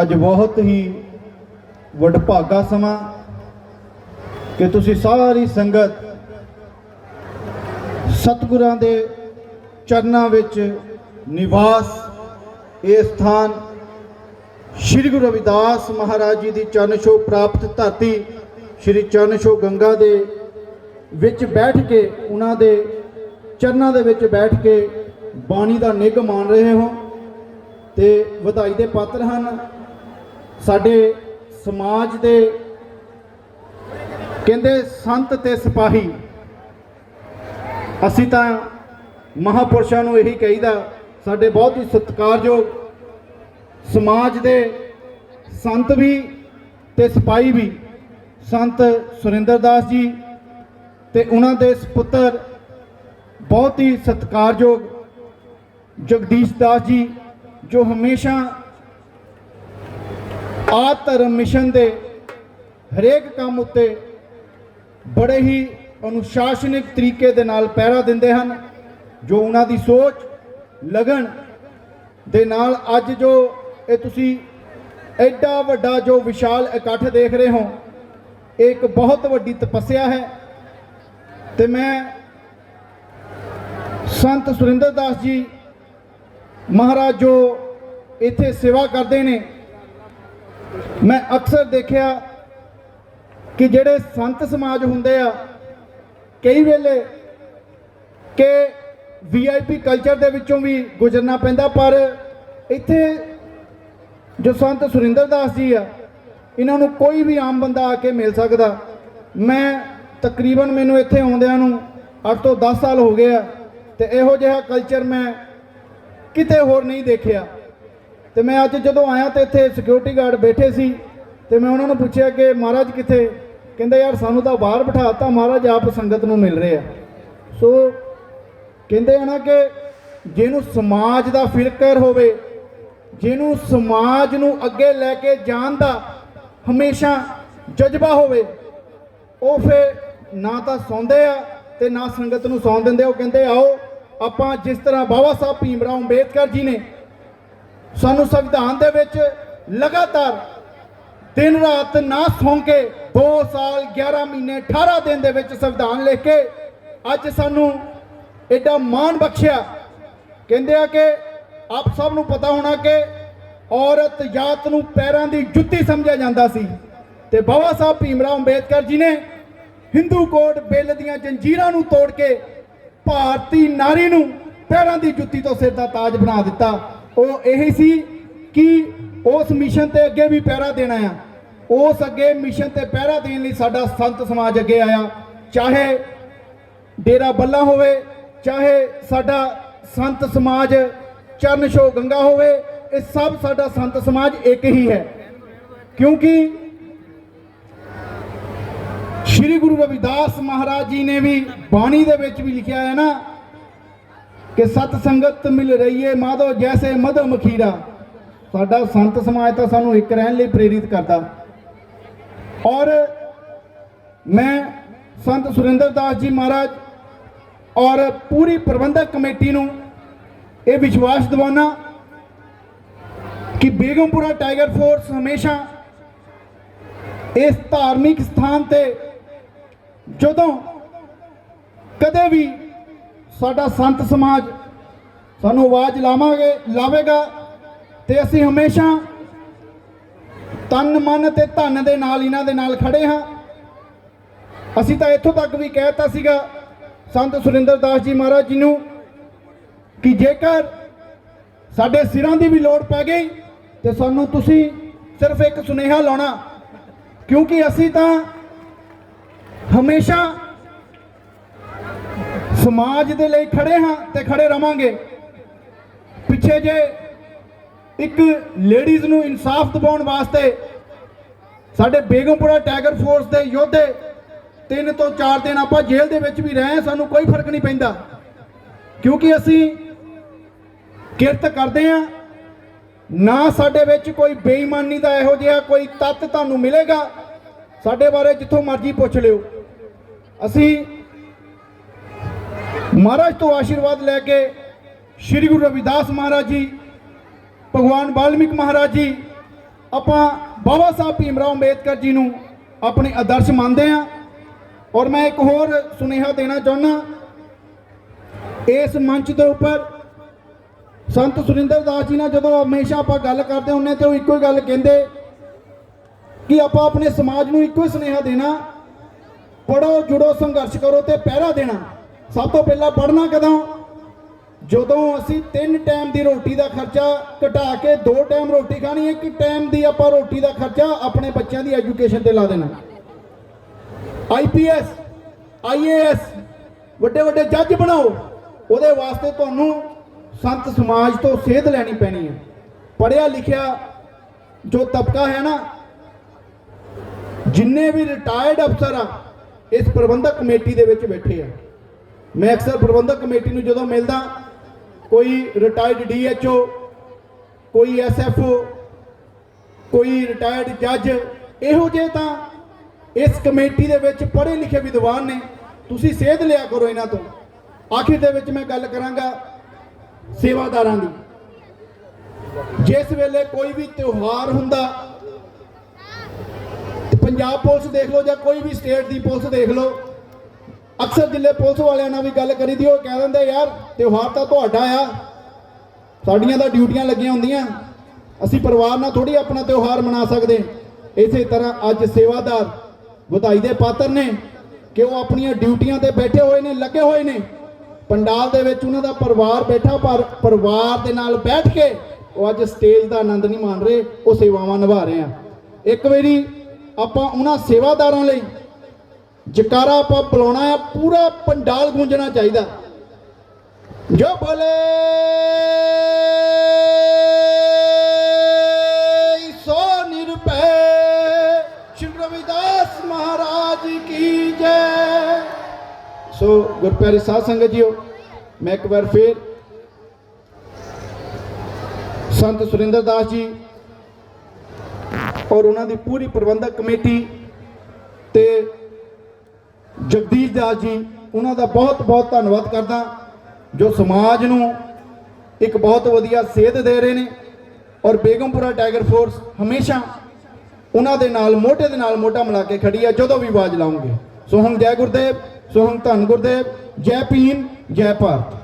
ਅੱਜ ਬਹੁਤ ਹੀ ਵਡਭਾਗਾ ਸਮਾਂ ਕਿ ਤੁਸੀਂ ਸਾਰੀ ਸੰਗਤ ਸਤਿਗੁਰਾਂ ਦੇ ਚਰਨਾਂ ਵਿੱਚ ਨਿਵਾਸ ਇਹ ਸਥਾਨ ਸ੍ਰੀ ਗੁਰੂ ਰਵਿਦਾਸ ਮਹਾਰਾਜ ਜੀ ਦੀ ਚਰਨ ਛੋਹ ਪ੍ਰਾਪਤ ਧਰਤੀ, ਸ੍ਰੀ ਚਰਨ ਛੋਹ ਗੰਗਾ ਦੇ ਵਿੱਚ ਬੈਠ ਕੇ, ਉਹਨਾਂ ਦੇ ਚਰਨਾਂ ਦੇ ਵਿੱਚ ਬੈਠ ਕੇ ਬਾਣੀ ਦਾ ਨਿੱਘ ਮਾਣ ਰਹੇ ਹੋ। ਤੇ ਵਧਾਈ ਦੇ ਪਾਤਰ ਹਨ। ਸਾਡੇ ਸਮਾਜ ਦੇ ਕਹਿੰਦੇ ਸੰਤ ਤੇ ਸਿਪਾਹੀ। ਅਸੀਂ ਤਾਂ ਮਹਾਪੁਰਸ਼ਾਂ ਨੂੰ ਇਹੀ ਕਹੀਦਾ, ਸਾਡੇ ਬਹੁਤ ਹੀ ਸਤਿਕਾਰਯੋਗ ਸਮਾਜ ਦੇ ਸੰਤ ਵੀ ਤੇ ਸਿਪਾਹੀ ਵੀ, ਸੰਤ ਸੁਰਿੰਦਰ ਦਾਸ ਜੀ ਤੇ ਉਹਨਾਂ ਦੇ ਸੁਪੁੱਤਰ ਬਹੁਤ ਹੀ ਸਤਿਕਾਰਯੋਗ ਜਗਦੀਸ਼ ਦਾਸ ਜੀ ਜੋ ਹਮੇਸ਼ਾ ਆ ਧਰਮ ਮਿਸ਼ਨ ਦੇ ਹਰੇਕ ਕੰਮ ਉੱਤੇ ਬੜੇ ਹੀ ਅਨੁਸ਼ਾਸਨਿਕ ਤਰੀਕੇ ਦੇ ਨਾਲ ਪਹਿਰਾ ਦਿੰਦੇ ਹਨ, ਜੋ ਉਹਨਾਂ ਦੀ ਸੋਚ, ਲਗਨ ਦੇ ਨਾਲ ਅੱਜ ਜੋ ਇਹ ਤੁਸੀਂ ਐਡਾ ਵੱਡਾ ਜੋ ਵਿਸ਼ਾਲ ਇਕੱਠ ਦੇਖ ਰਹੇ ਹੋ, ਇਹ ਇੱਕ ਬਹੁਤ ਵੱਡੀ ਤਪੱਸਿਆ ਹੈ। ਤੇ ਮੈਂ ਸੰਤ ਸੁਰਿੰਦਰ ਦਾਸ ਜੀ ਮਹਾਰਾਜ ਜੋ ਇੱਥੇ ਸੇਵਾ ਕਰਦੇ ਨੇ। ਮੈਂ ਅਕਸਰ ਦੇਖਿਆ ਕਿ ਜਿਹੜੇ ਸੰਤ ਸਮਾਜ ਹੁੰਦੇ ਆ, ਕਈ ਵੇਲੇ ਕਿ ਵੀਆਈਪੀ ਕਲਚਰ ਦੇ ਵਿੱਚੋਂ ਵੀ ਗੁਜ਼ਰਨਾ ਪੈਂਦਾ, ਪਰ ਇੱਥੇ ਜੋ ਸੰਤ ਸੁਰਿੰਦਰ ਦਾਸ ਜੀ ਆ, ਇਹਨਾਂ ਨੂੰ ਕੋਈ ਵੀ ਆਮ ਬੰਦਾ ਆ ਕੇ ਮਿਲ ਸਕਦਾ। ਮੈਂ ਤਕਰੀਬਨ ਮੈਨੂੰ ਇੱਥੇ ਆਉਂਦਿਆਂ ਨੂੰ 8 ਤੋਂ 10 ਸਾਲ ਹੋ ਗਏ ਆ, ਤੇ ਇਹੋ ਜਿਹਾ ਕਲਚਰ ਮੈਂ ਕਿਤੇ ਹੋਰ ਨਹੀਂ ਦੇਖਿਆ। ਤੇ ਮੈਂ ਅੱਜ ਜਦੋਂ ਆਇਆ ਤੇ ਇੱਥੇ ਸਿਕਿਉਰਿਟੀ ਗਾਰਡ ਬੈਠੇ ਸੀ, ਤੇ ਮੈਂ ਉਹਨਾਂ ਨੂੰ ਪੁੱਛਿਆ ਕਿ ਮਹਾਰਾਜ ਕਿੱਥੇ? ਕਹਿੰਦੇ ਯਾਰ ਸਾਨੂੰ ਤਾਂ ਬਾਹਰ ਬਿਠਾਤਾ ਮਹਾਰਾਜ ਆਪ ਸੰਗਤ ਨੂੰ ਮਿਲ ਰਹੇ ਆ। ਸੋ ਕਹਿੰਦੇ ਆ ਨਾ ਕਿ ਜਿਹਨੂੰ ਸਮਾਜ ਦਾ ਫਿਕਰ ਹੋਵੇ, ਜਿਹਨੂੰ ਸਮਾਜ ਨੂੰ ਅੱਗੇ ਲੈ ਕੇ ਜਾਣ ਦਾ ਹਮੇਸ਼ਾ ਜਜ਼ਬਾ ਹੋਵੇ, ਉਹ ਫਿਰ ਨਾ ਤਾਂ ਸੌਂਦੇ ਆ ਤੇ ਨਾ ਸੰਗਤ ਨੂੰ ਸੌਣ ਦਿੰਦੇ। ਉਹ ਕਹਿੰਦੇ, ਆਓ ਆਪਾਂ ਜਿਸ ਤਰ੍ਹਾਂ ਬਾਬਾ ਸਾਹਿਬ ਭੀਮਰਾਓ ਅੰਬੇਦਕਰ ਜੀ ਨੇ ਸਾਨੂੰ ਸੰਵਿਧਾਨ ਦੇ ਵਿੱਚ ਲਗਾਤਾਰ ਦਿਨ ਰਾਤ ਨਾ ਸੌਂ ਕੇ 2 ਸਾਲ 11 ਮਹੀਨੇ 18 ਦਿਨ ਦੇ ਵਿੱਚ ਸੰਵਿਧਾਨ ਲਿਖ ਕੇ ਅੱਜ ਸਾਨੂੰ ਐਡਾ ਮਾਣ ਬਖਸ਼ਿਆ। ਕਹਿੰਦੇ ਆ ਕਿ ਆਪ ਸਭ ਨੂੰ ਪਤਾ ਹੋਣਾ ਕਿ ਔਰਤ ਜਾਤ ਨੂੰ ਪੈਰਾਂ ਦੀ ਜੁੱਤੀ ਸਮਝਿਆ ਜਾਂਦਾ ਸੀ ਤੇ ਬਾਬਾ ਸਾਹਿਬ ਭੀਮਰਾਓ ਅੰਬੇਦਕਰ ਜੀ ਨੇ ਹਿੰਦੂ ਕੋਡ ਬਿੱਲ ਦੀਆਂ ਜੰਜੀਰਾਂ ਨੂੰ ਤੋੜ ਕੇ ਭਾਰਤੀ ਨਾਰੀ ਨੂੰ ਪੈਰਾਂ ਦੀ ਜੁੱਤੀ ਤੋਂ ਸਿਰ ਦਾ ਤਾਜ ਬਣਾ ਦਿੱਤਾ। ਉਹ ਇਹੀ ਸੀ ਕਿ ਉਸ ਮਿਸ਼ਨ ਤੇ ਅੱਗੇ ਵੀ ਪਹਿਰਾ ਦੇਣਾ ਆ। ਉਸ ਅੱਗੇ ਮਿਸ਼ਨ ਤੇ ਪਹਿਰਾ ਦੇਣ ਲਈ ਸਾਡਾ ਸੰਤ ਸਮਾਜ ਅੱਗੇ ਆਇਆ। ਚਾਹੇ ਡੇਰਾ ਬੱਲਾ ਹੋਵੇ, ਚਾਹੇ ਸਾਡਾ ਸੰਤ ਸਮਾਜ ਚਰਨ ਛੋਹ ਗੰਗਾ ਹੋਵੇ, ਇਹ ਸਭ ਸਾਡਾ ਸੰਤ ਸਮਾਜ ਇੱਕ ਹੀ ਹੈ। ਕਿਉਂਕਿ ਸ਼੍ਰੀ ਗੁਰੂ ਰਵਿਦਾਸ ਮਹਾਰਾਜ ਜੀ ਨੇ ਵੀ ਬਾਣੀ ਦੇ ਵਿੱਚ ਵੀ ਲਿਖਿਆ ਹੈ ਨਾ ਕਿ ਸਤ ਸੰਗਤ ਮਿਲ ਰਹੀ ਹੈ ਮਾਧੋ ਜੈਸੇ ਮਧੋ ਮਖੀਰਾ। ਸਾਡਾ ਸੰਤ ਸਮਾਜ ਤਾਂ ਸਾਨੂੰ ਇੱਕ ਰਹਿਣ ਲਈ ਪ੍ਰੇਰਿਤ ਕਰਦਾ। ਔਰ ਮੈਂ ਸੰਤ ਸੁਰਿੰਦਰ ਦਾਸ ਜੀ ਮਹਾਰਾਜ ਔਰ ਪੂਰੀ ਪ੍ਰਬੰਧਕ ਕਮੇਟੀ ਨੂੰ ਇਹ ਵਿਸ਼ਵਾਸ ਦਿਵਾਉਣਾ ਕਿ ਬੇਗਮਪੁਰਾ ਟਾਈਗਰ ਫੋਰਸ ਹਮੇਸ਼ਾ ਇਸ ਧਾਰਮਿਕ ਸਥਾਨ ਤੇ ਜਦੋਂ ਕਦੇ ਵੀ ਸਾਡਾ ਸੰਤ ਸਮਾਜ ਸਾਨੂੰ ਆਵਾਜ਼ ਲਾਵਾਂਗੇ, ਲਾਵੇਗਾ ਤੇ ਅਸੀਂ ਹਮੇਸ਼ਾ ਤਨ, ਮਨ ਤੇ ਧਨ ਦੇ ਨਾਲ ਇਹਨਾਂ ਦੇ ਨਾਲ ਖੜੇ ਹਾਂ। ਅਸੀਂ ਤਾਂ ਇੱਥੋਂ ਤੱਕ ਵੀ ਕਹਿਤਾ ਸੀਗਾ, ਸੰਤ ਸੁਰਿੰਦਰ ਦਾਸ ਜੀ ਮਹਾਰਾਜ ਜੀ ਨੂੰ ਕਿ ਜੇਕਰ ਸਾਡੇ ਸਿਰਾਂ ਦੀ ਵੀ ਲੋੜ ਪੈ ਗਈ ਤੇ ਸਾਨੂੰ ਤੁਸੀਂ ਸਿਰਫ ਇੱਕ ਸੁਨੇਹਾ ਲਾਉਣਾ, ਕਿਉਂਕਿ ਅਸੀਂ ਤਾਂ ਹਮੇਸ਼ਾ ਸਮਾਜ ਦੇ ਲਈ ਖੜੇ ਹਾਂ ਤੇ ਖੜੇ ਰਵਾਂਗੇ। ਪਿੱਛੇ ਜੇ ਇੱਕ ਲੇਡੀਜ਼ ਨੂੰ ਇਨਸਾਫ ਦਿਵਾਉਣ ਵਾਸਤੇ ਸਾਡੇ ਬੇਗਮਪੁਰਾ ਟਾਈਗਰ ਫੋਰਸ ਦੇ ਯੋਧੇ ਤਿੰਨ ਤੋਂ ਚਾਰ ਦਿਨ ਆਪਾਂ ਜੇਲ੍ਹ ਦੇ ਵਿੱਚ ਵੀ ਰਹੇ ਸਾਨੂੰ ਕੋਈ ਫ਼ਰਕ ਨਹੀਂ ਪੈਂਦਾ। ਕਿਉਂਕਿ ਅਸੀਂ ਕਿਰਤ ਕਰਦੇ ਹਾਂ, ਨਾ ਸਾਡੇ ਵਿੱਚ ਕੋਈ ਬੇਈਮਾਨੀ ਦਾ ਇਹੋ ਜਿਹਾ ਕੋਈ ਤੱਤ ਤੁਹਾਨੂੰ ਮਿਲੇਗਾ। ਸਾਡੇ ਬਾਰੇ ਜਿੱਥੋਂ ਮਰਜ਼ੀ ਪੁੱਛ ਲਿਓ। ਅਸੀਂ ਮਹਾਰਾਜ ਤੋਂ ਆਸ਼ੀਰਵਾਦ ਲੈ ਕੇ ਸ੍ਰੀ ਗੁਰੂ ਰਵਿਦਾਸ ਮਹਾਰਾਜ ਜੀ, ਭਗਵਾਨ ਵਾਲਮੀਕ ਮਹਾਰਾਜ ਜੀ, ਆਪਾਂ ਬਾਬਾ ਸਾਹਿਬ ਭੀਮਰਾਓ ਅੰਬੇਦਕਰ ਜੀ ਨੂੰ ਆਪਣੇ ਆਦਰਸ਼ ਮੰਨਦੇ ਹਾਂ। ਔਰ ਮੈਂ ਇੱਕ ਹੋਰ ਸੁਨੇਹਾ ਦੇਣਾ ਚਾਹੁੰਦਾ ਇਸ ਮੰਚ ਦੇ ਉੱਪਰ ਸੰਤ ਸੁਰਿੰਦਰ ਦਾਸ ਜੀ ਨਾਲ ਜਦੋਂ ਹਮੇਸ਼ਾ ਆਪਾਂ ਗੱਲ ਕਰਦੇ ਹੁੰਨੇ ਤੇ ਉਹ ਇੱਕੋ ਹੀ ਗੱਲ ਕਹਿੰਦੇ ਕਿ ਆਪਾਂ ਆਪਣੇ ਸਮਾਜ ਨੂੰ ਇੱਕੋ ਹੀ ਸੁਨੇਹਾ ਦੇਣਾ ਪੜੋ, ਜੁੜੋ, ਸੰਘਰਸ਼ ਕਰੋ ਤੇ ਪਹਿਰਾ ਦੇਣਾ। ਸਭ ਤੋਂ ਪਹਿਲਾਂ ਪੜਨਾ ਕਦੋਂ? ਜਦੋਂ ਅਸੀਂ ਤਿੰਨ ਟਾਈਮ ਦੀ ਰੋਟੀ ਦਾ ਖਰਚਾ ਘਟਾ ਕੇ ਦੋ ਟਾਈਮ ਰੋਟੀ ਖਾਣੀ ਹੈ ਇੱਕ ਟਾਈਮ ਦੀ ਆਪਾਂ ਰੋਟੀ ਦਾ ਖਰਚਾ ਆਪਣੇ ਬੱਚਿਆਂ ਦੀ ਐਜੂਕੇਸ਼ਨ ਤੇ ਲਾ ਦੇਣਾ। ਆਈਪੀਐਸ ਆਈਏਐਸ ਵੱਡੇ ਵੱਡੇ ਜੱਜ ਬਣਾਓ। ਉਹਦੇ ਵਾਸਤੇ ਤੁਹਾਨੂੰ ਸੰਤ ਸਮਾਜ ਤੋਂ ਸੇਧ ਲੈਣੀ ਪੈਣੀ ਹੈ। ਪੜਿਆ ਲਿਖਿਆ ਜੋ ਤਬਕਾ ਹੈ ਨਾ, ਜਿੰਨੇ ਵੀ ਰਿਟਾਇਰਡ ਅਫਸਰ ਆ ਇਸ ਪ੍ਰਬੰਧਕ ਕਮੇਟੀ ਦੇ ਵਿੱਚ ਬੈਠੇ ਆ। ਮੈਂ ਅਕਸਰ ਪ੍ਰਬੰਧਕ ਕਮੇਟੀ ਨੂੰ ਜਦੋਂ ਮਿਲਦਾ, ਕੋਈ ਰਿਟਾਇਰਡ ਡੀਐਚਓ ਕੋਈ ਐਸਐਫਓ ਕੋਈ ਰਿਟਾਇਰਡ ਜੱਜ ਇਹੋ ਜਿਹੇ ਤਾਂ ਇਸ ਕਮੇਟੀ ਦੇ ਵਿੱਚ ਪੜ੍ਹੇ ਲਿਖੇ ਵਿਦਵਾਨ ਨੇ। ਤੁਸੀਂ ਸੇਧ ਲਿਆ ਕਰੋ ਇਹਨਾਂ ਤੋਂ। ਆਖਿਰ ਦੇ ਵਿੱਚ ਮੈਂ ਗੱਲ ਕਰਾਂਗਾ ਸੇਵਾਦਾਰਾਂ ਦੀ। ਜਿਸ ਵੇਲੇ ਕੋਈ ਵੀ ਤਿਉਹਾਰ ਹੁੰਦਾ ਪੰਜਾਬ ਪੁਲਿਸ ਦੇਖ ਲਓ ਜਾਂ ਕੋਈ ਵੀ ਸਟੇਟ ਦੀ ਪੁਲਿਸ ਦੇਖ ਲਓ, ਅਕਸਰ ਜ਼ਿਲ੍ਹੇ ਪੁਲਿਸ ਵਾਲਿਆਂ ਨਾਲ ਵੀ ਗੱਲ ਕਰੀ ਦੀ, ਉਹ ਕਹਿ ਦਿੰਦੇ, ਯਾਰ, ਤਿਉਹਾਰ ਤਾਂ ਤੁਹਾਡਾ ਆ, ਸਾਡੀਆਂ ਤਾਂ ਡਿਊਟੀਆਂ ਲੱਗੀਆਂ ਹੁੰਦੀਆਂ, ਅਸੀਂ ਪਰਿਵਾਰ ਨਾਲ ਥੋੜੀ ਆਪਣਾ ਤਿਉਹਾਰ ਮਨਾ ਸਕਦੇ ਇਸੇ ਤਰ੍ਹਾਂ ਅੱਜ ਸੇਵਾਦਾਰ ਵਧਾਈ ਦੇ ਪਾਤਰ ਨੇ ਕਿ ਉਹ ਆਪਣੀਆਂ ਡਿਊਟੀਆਂ ਤੇ ਬੈਠੇ ਹੋਏ ਨੇ, ਲੱਗੇ ਹੋਏ ਨੇ। ਪੰਡਾਲ ਦੇ ਵਿੱਚ ਉਹਨਾਂ ਦਾ ਪਰਿਵਾਰ ਬੈਠਾ, ਪਰ ਪਰਿਵਾਰ ਦੇ ਨਾਲ ਬੈਠ ਕੇ ਉਹ ਅੱਜ ਸਟੇਜ ਦਾ ਆਨੰਦ ਨਹੀਂ ਮਾਣ ਰਹੇ, ਉਹ ਸੇਵਾਵਾਂ ਨਿਭਾ ਰਹੇ ਆ। ਇੱਕ ਵਾਰੀ ਆਪਾਂ ਉਹਨਾਂ ਸੇਵਾਦਾਰਾਂ ਲਈ ਜਕਾਰਾ ਆਪਾਂ ਬੁਲਾਉਣਾ ਆ, ਪੂਰਾ ਪੰਡਾਲ ਗੂੰਜਣਾ ਚਾਹੀਦਾ। ਜੋ ਬੋਲੇ ਸੋ ਨਿਰਪੈ ਸ਼੍ਰੀ ਰਵਿਦਾਸ ਮਹਾਰਾਜ ਕੀ ਜੈ। ਸੋ ਗੁਰਪਿਆਰੀ ਸਾਧ ਸੰਗਤ ਜੀਓ, ਮੈਂ ਇੱਕ ਵਾਰ ਫੇਰ ਸੰਤ ਸੁਰਿੰਦਰ ਦਾਸ ਜੀ ਔਰ ਉਹਨਾਂ ਦੀ ਪੂਰੀ ਪ੍ਰਬੰਧਕ ਕਮੇਟੀ ਤੇ ਜਗਦੀਸ਼ ਦਾਸ ਜੀ, ਉਹਨਾਂ ਦਾ ਬਹੁਤ ਬਹੁਤ ਧੰਨਵਾਦ ਕਰਦਾ, ਜੋ ਸਮਾਜ ਨੂੰ ਇੱਕ ਬਹੁਤ ਵਧੀਆ ਸੇਧ ਦੇ ਰਹੇ ਨੇ ਔਰ ਬੇਗਮਪੁਰਾ ਟਾਈਗਰ ਫੋਰਸ ਹਮੇਸ਼ਾ ਉਹਨਾਂ ਦੇ ਨਾਲ, ਮੋਢੇ ਦੇ ਨਾਲ ਮੋਢਾ ਮਿਲਾ ਕੇ ਖੜੀ ਹੈ, ਜਦੋਂ ਵੀ ਆਵਾਜ਼ ਲਾਉਂਗੇ। ਸੋ ਹੁਣ ਜੈ ਗੁਰਦੇਵ, ਸੋ ਹੁਣ ਧੰਨ ਗੁਰਦੇਵ, ਜੈ ਭੀਮ, ਜੈ ਭਾਰਤ।